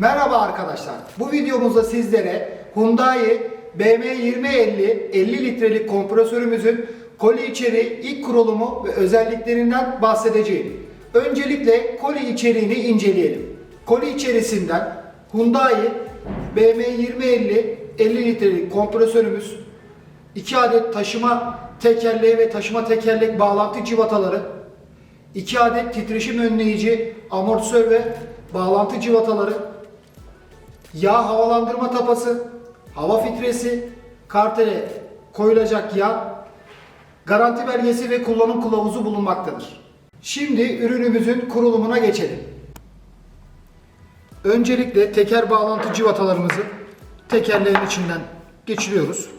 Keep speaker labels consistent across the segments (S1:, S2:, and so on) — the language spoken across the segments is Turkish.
S1: Merhaba arkadaşlar. Bu videomuzda sizlere Hyundai BM2050 50 litrelik kompresörümüzün koli içeriği ilk kurulumu ve özelliklerinden bahsedeceğim. Öncelikle koli içeriğini inceleyelim. Koli içerisinden Hyundai BM2050 50 litrelik kompresörümüz 2 adet taşıma tekerleği ve taşıma tekerlek bağlantı civataları 2 adet titreşim önleyici amortisör ve bağlantı civataları yağ havalandırma tapası, hava filtresi, kartele koyulacak yağ, garanti belgesi ve kullanım kılavuzu bulunmaktadır. Şimdi ürünümüzün kurulumuna geçelim. Öncelikle teker bağlantı civatalarımızı tekerleğin içinden geçiriyoruz.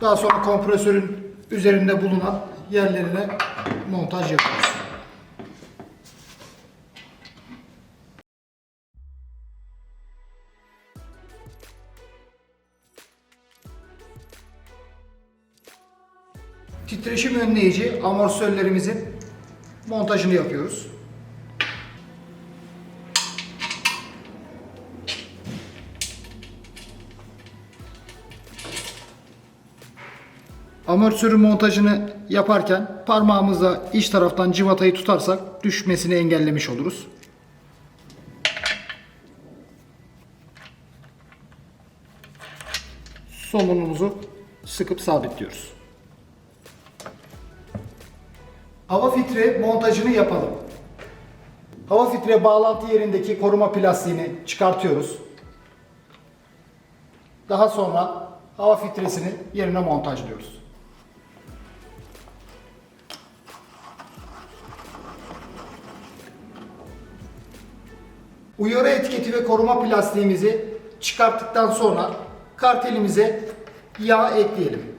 S1: Daha sonra kompresörün üzerinde bulunan yerlerine montaj yapıyoruz. Titreşim önleyici amortisörlerimizin montajını yapıyoruz. Amortisörün montajını yaparken parmağımızla iç taraftan civatayı tutarsak düşmesini engellemiş oluruz. Somunumuzu sıkıp sabitliyoruz. Hava filtre montajını yapalım. Hava filtre bağlantı yerindeki koruma plastiğini çıkartıyoruz. Daha sonra hava filtresini yerine montajlıyoruz. Uyarı etiketi ve koruma plastiğimizi çıkarttıktan sonra kartelimize yağ ekleyelim.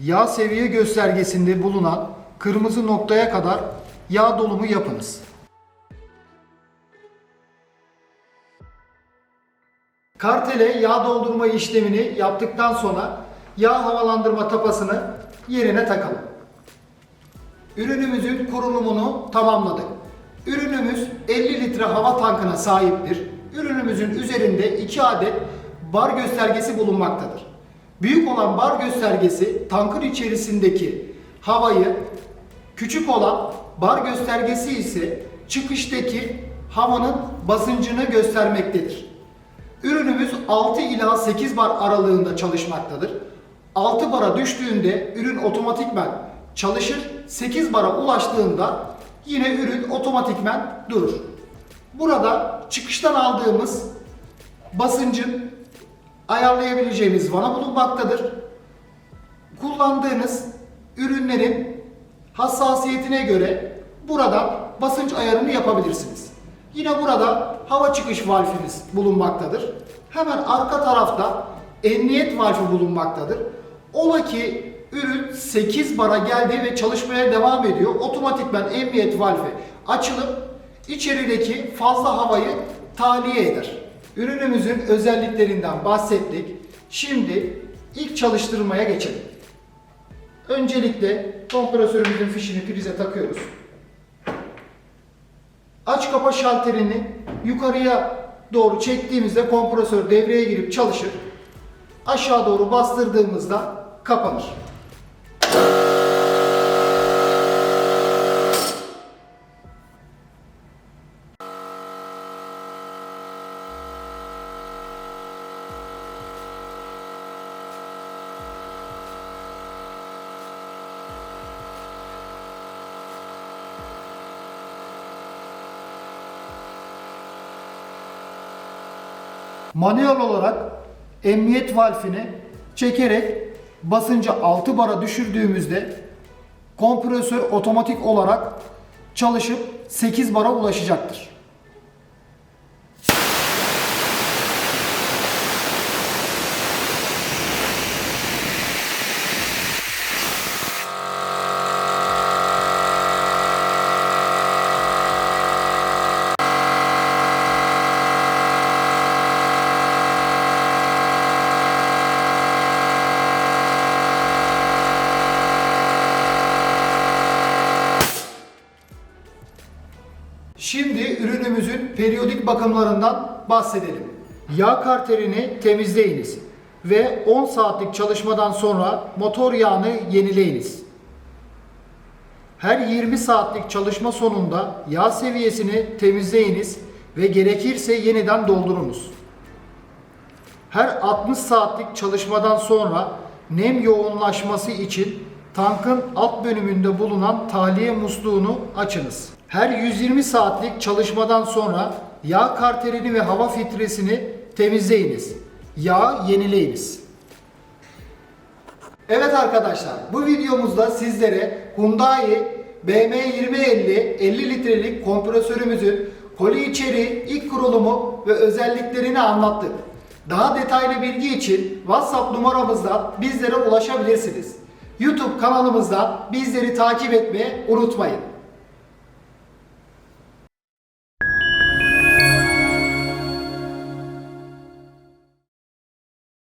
S1: Yağ seviye göstergesinde bulunan kırmızı noktaya kadar yağ dolumu yapınız. Kartele yağ doldurma işlemini yaptıktan sonra yağ havalandırma tapasını yerine takalım. Ürünümüzün kurulumunu tamamladık. Ürünümüz 50 litre hava tankına sahiptir. Ürünümüzün üzerinde 2 adet bar göstergesi bulunmaktadır. Büyük olan bar göstergesi tankın içerisindeki havayı, küçük olan bar göstergesi ise çıkıştaki havanın basıncını göstermektedir. Ürünümüz 6 ila 8 bar aralığında çalışmaktadır. 6 bara düştüğünde ürün otomatikmen çalışır. 8 bara ulaştığında yine ürün otomatikmen durur. Burada çıkıştan aldığımız basıncın ayarlayabileceğimiz vana bulunmaktadır. Kullandığınız ürünlerin hassasiyetine göre buradan basınç ayarını yapabilirsiniz. Yine burada hava çıkış valfimiz bulunmaktadır. Hemen arka tarafta emniyet valfi bulunmaktadır. Ola ki ürün 8 bara geldi ve çalışmaya devam ediyor. Otomatikman emniyet valfi açılıp içerideki fazla havayı tahliye eder. Ürünümüzün özelliklerinden bahsettik. Şimdi ilk çalıştırmaya geçelim. Öncelikle kompresörümüzün fişini prize takıyoruz. Aç kapa şalterini yukarıya doğru çektiğimizde kompresör devreye girip çalışır. Aşağı doğru bastırdığımızda kapanır. Manuel olarak emniyet valfini çekerek basıncı 6 bara düşürdüğümüzde kompresör otomatik olarak çalışıp 8 bara ulaşacaktır. Periyodik bakımlarından bahsedelim. Yağ karterini temizleyiniz ve 10 saatlik çalışmadan sonra motor yağını yenileyiniz. Her 20 saatlik çalışma sonunda yağ seviyesini temizleyiniz ve gerekirse yeniden doldurunuz. Her 60 saatlik çalışmadan sonra nem yoğunlaşması için tankın alt bölümünde bulunan tahliye musluğunu açınız. Her 120 saatlik çalışmadan sonra yağ karterini ve hava filtresini temizleyiniz. Yağ yenileyiniz. Evet arkadaşlar bu videomuzda sizlere Hyundai BM2050 50 litrelik kompresörümüzün koli içeriği, ilk kurulumu ve özelliklerini anlattık. Daha detaylı bilgi için WhatsApp numaramızdan bizlere ulaşabilirsiniz. YouTube kanalımızdan bizleri takip etmeyi unutmayın.